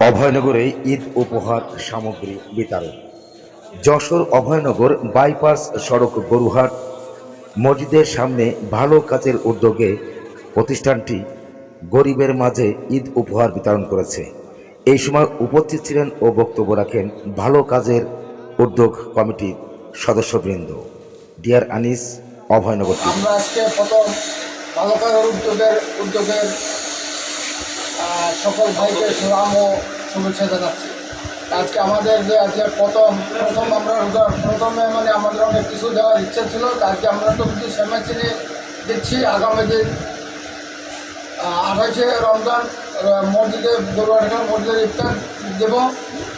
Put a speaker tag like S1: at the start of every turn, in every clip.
S1: অভয়নগরে ঈদ উপহার সামগ্রী বিতরণ। যশোর অভয়নগর বাইপাস সড়ক গরুহাট মসজিদের সামনে ভালো কাজের উদ্যোগে প্রতিষ্ঠানটি গরিবের মাঝে ঈদ উপহার বিতরণ করেছে। এই সময় উপস্থিত ছিলেন ও বক্তব্য রাখেন ভালো কাজের উদ্যোগ কমিটির সদস্যবৃন্দ। ডিয়ার আনিস অভয়নগর।
S2: আমরা আজকে প্রথম বালকাগর উদ্যোগের উদ্যোগের আহ, সকল ভাইকে সালাম ও শুভেচ্ছা জানাচ্ছি। আজকে আমাদের যে আজকে প্রথম প্রথম আমরা উদ্যোগ- প্রথমে মানে আমাদের অনেক কিছু দেওয়ার ইচ্ছা ছিল আজকে আমরা তো কিছু সেমা চিনি দিচ্ছি আগামী দিন। আঠাশে রমজান মসজিদে গরুয়াঠান মসজিদের ইফতার দেব।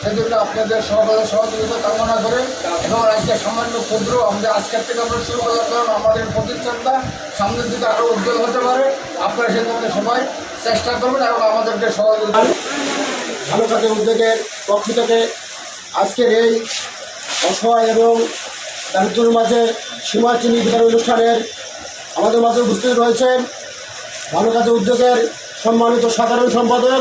S2: সেজন্য আপনাদের সকলের সহযোগিতা কামনা করে এবং আজকে সামান্য ক্ষুদ্র, আমাদের আজকের থেকে আমরা শুরু করার কারণ আমাদের প্রতিষ্ঠানটা সামনের দিকে আরও উজ্জ্বল হতে পারে। আপনারা সেজন্য সবাই চেষ্টা করবেন এবং আমাদেরকে সহযোগিতা ভালো কাজের উদ্যোগের পক্ষ থেকে। আজকের এই অসহায় এবং দারিদ্রের মাঝে সীমা চিনি বিতরণ অনুষ্ঠানের আমাদের মাঝে উপস্থিত রয়েছেন ভালো কাজের উদ্যোগের সম্মানিত সাধারণ সম্পাদক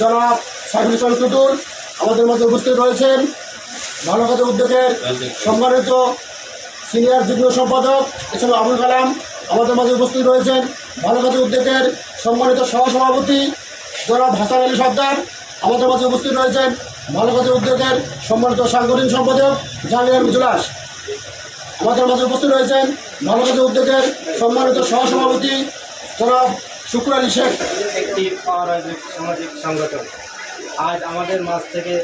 S2: জনাব সাইফুল টুটুল। আমাদের মাঝে উপস্থিত রয়েছেন ভালো কাজের উদ্যোগের সম্মানিত সিনিয়র যুগ্ম সম্পাদক এছাড়া আবুল কালাম। আমাদের মাঝে উপস্থিত রয়েছেন ভালো কাজের উদ্যোগের সম্মানিত সহসভাপতি জনাব হাসান আলী সর্দার। আমাদের মাঝে উপস্থিত রয়েছেন ভালো কাজের উদ্যোগের সম্মানিত সাংগঠনিক সম্পাদক জাহাঙ্গীর মিজুলাস আমাদের মাঝে উপস্থিত রয়েছেন ভালো কাজের উদ্যোগের সম্মানিত সহসভাপতি জনাব শুক্র আলী শেখ।
S3: একটি সামাজিক সংগঠন। আজ আমাদের মাঝ থেকে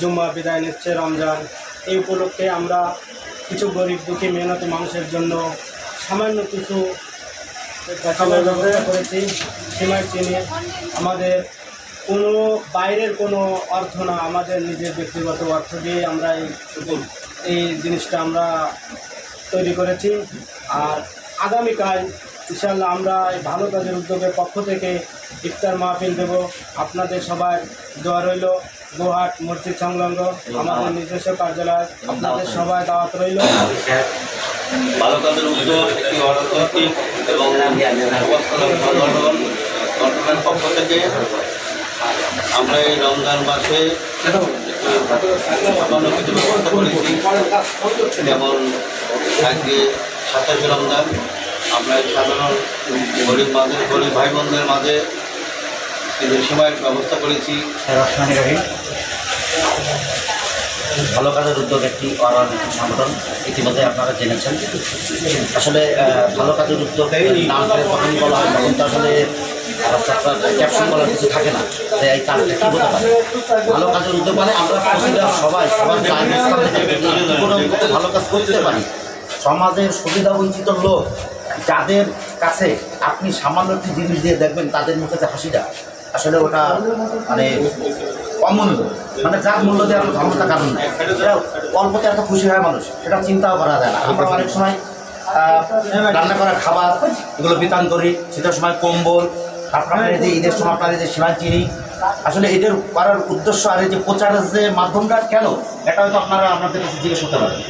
S3: জুম্মা বিদায় নিচ্ছে রমজান। এই উপলক্ষে আমরা কিছু গরিব দুঃখী মেহনতি মানুষের জন্য সামান্য কিছু ব্যবস্থা করেছি। সীমায় চিনি আমাদের কোনো বাইরের কোনো অর্থ না, আমাদের নিজের ব্যক্তিগত অর্থ দিয়ে আমরা এই এই জিনিসটা আমরা তৈরি করেছি। আর আগামীকাল ইনশাল্লাহ আমরা এই ভালো কাজের উদ্যোগের পক্ষ থেকে ইফতার মাহফিল দেব। আপনাদের সবার দোয়া রইল। গোহাট মসজিদ সংলগ্ন, আমাদের নিজস্ব কার্যালয়, আপনাদের সবাই দাওয়াত রইল।
S4: ভালো কাজের উদ্যোগ, একটি অরাজনৈতিক এবং সমাজকল্যাণ সংগঠন গঠনের পক্ষ থেকে আমরা এই রমজান মাসে সামান্য কিছু ব্যবস্থা করেছি। যেমন আজকে সাতাশে রমজান আমরা সাধারণ গরিব মাঝে, গরিব ভাই বোনদের মাঝে কিছু সময়ের ব্যবস্থা করেছি।
S5: ভালো কাজের উদ্যোগ একটি অরাজনৈতিক সংগঠন ইতিমধ্যে আপনারা জেনেছেন। আসলে ভালো কাজের উদ্যোগ নাম বলা হয়, তখন তো আসলে ক্যাপশন বলার কিছু থাকে না। যে এই কাজটা কী হতে পারে? ভালো কাজের উদ্যোগ মানে আমরা সবাই, সবার ভালো কাজ করতে পারি, সমাজের সুবিধা বঞ্চিত লোক যাদের কাছে আপনি সামান্য একটি জিনিস দিয়ে দেখবেন, তাদের মুখে যে হাসিটা, আসলে ওটা মানে অমূল্য। মানে যার মূল্য দেওয়ার ক্ষমতা কারণ নেই অল্পতে এত খুশি হয় মানুষ, সেটা চিন্তাও করা যায় না। আমরা অনেক সময় রান্না করা খাবার, এগুলো বিতরণ করি, শীতের সময় কম্বল আপনার এই যে ঈদের সময় আপনার এই যে সীমা চিনি, আসলে এদের করার উদ্দেশ্য আর এই যে প্রচারের যে মাধ্যমটা, কেন? এটা হয়তো আপনারা, আপনাদের কাছে জিজ্ঞেস করতে পারেন